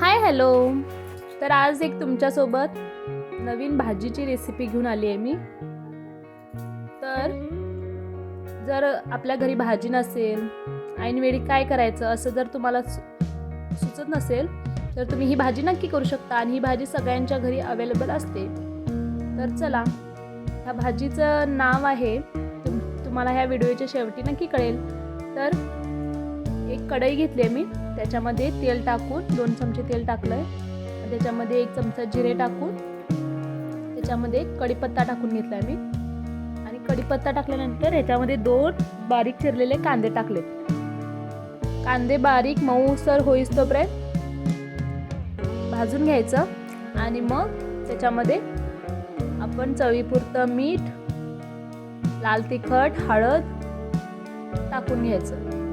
Hi hello. तर आज एक तुमच्यासोबत नवीन भाजीची रेसिपी घेऊन आली आहे मी. तर जर आपल्या घरी भाजी नसेल ऐनवेळी काय करायचं असं जर तुम्हाला सु- सुचत नसेल तर तुम्ही ही भाजी नक्की करू शकता आणि ही भाजी सगळ्यांच्या घरी अवेलेबल असते. तर चला ह्या भाजीचं नाव आहे तुम तुम्हाला ह्या व्हिडिओच्या शेवटी नक्की कळेल. तर एक कढई घेतली आहे मी. त्याच्यामध्ये तेल टाकून दोन चमचे तेल टाकलं आहे त्याच्यामध्ये एक चमचा जिरे टाकून त्याच्यामध्ये कढीपत्ता टाकून घेतला आहे मी. आणि कढीपत्ता टाकल्यानंतर ह्याच्यामध्ये दोन बारीक चिरलेले कांदे टाकले. कांदे बारीक मऊसर होईस तोपर्यंत भाजून घ्यायचं. आणि मग त्याच्यामध्ये आपण चवीपुरतं मीठ लाल तिखट हळद टाकून घ्यायचं.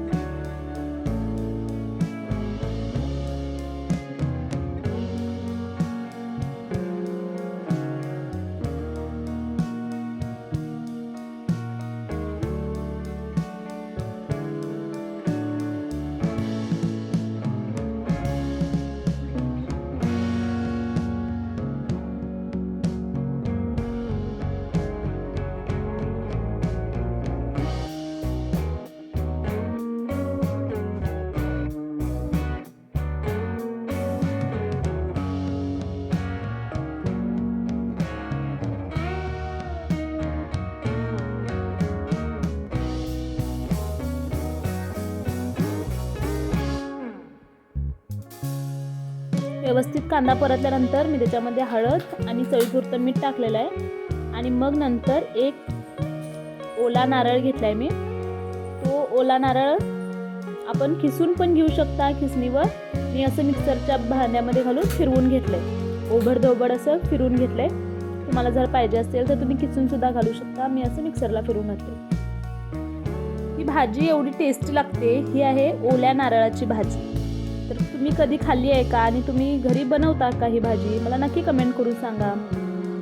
व्यवस्थित कांदा परतल्यानंतर मी त्याच्यामध्ये हळद आणि चवीपुरतं मीठ टाकलेलं आहे. आणि मग नंतर एक ओला नारळ घेतला आहे मी. तो ओला नारळ आपण खिसून पण घेऊ शकता खिसणीवर. मी असं मिक्सरच्या भांड्यामध्ये घालून फिरवून घेतलं आहे ओबडधोबड असं फिरून घेतलं आहे तुम्हाला जर पाहिजे असेल तर तुम्ही खिसूनसुद्धा घालू शकता. मी असं मिक्सरला फिरून घातले ही भाजी एवढी टेस्टी लागते. ही आहे ओल्या नारळाची भाजी. तुम्ही कधी खाल्ली आहे का? आणि तुम्ही घरी बनवता का ही भाजी? मला नक्की कमेंट करून सांगा.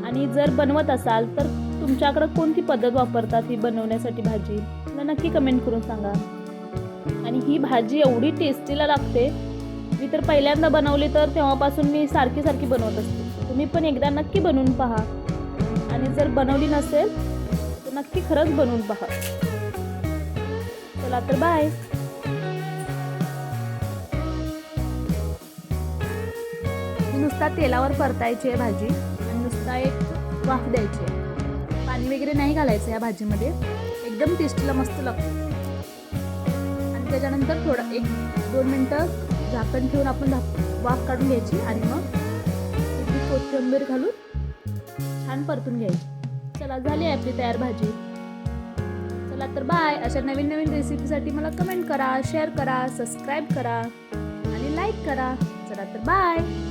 आणि जर बनवत असाल तर तुमच्याकडं कोणती पद्धत वापरतात ही बनवण्यासाठी भाजी? मला नक्की कमेंट करून सांगा. आणि ही भाजी एवढी टेस्टीला लागते. मी तर पहिल्यांदा बनवली तर तेव्हापासून मी सारखी सारखी बनवत असते. तुम्ही पण एकदा नक्की बनवून पहा. आणि जर बनवली नसेल तर नक्की खरंच बनवून पहा. चला तर बाय नुसता तेलावर परतायची आहे भाजी आणि नुसता एक वाफ द्यायची आहे. पाणी वगैरे नाही घालायचं या भाजीमध्ये. एकदम टेस्टीला मस्त लागतं. आणि त्याच्यानंतर थोडं एक दोन मिनटं झाकण ठेवून आपण झाक वाफ काढून घ्यायची आणि मग कोथिंबीर घालून छान परतून घ्यायची. चला झाली आहे आपली तयार भाजी. चला तर बाय अशा नवीन नवीन रेसिपीसाठी मला कमेंट करा शेअर करा सबस्क्राईब करा आणि लाईक करा. चला तर बाय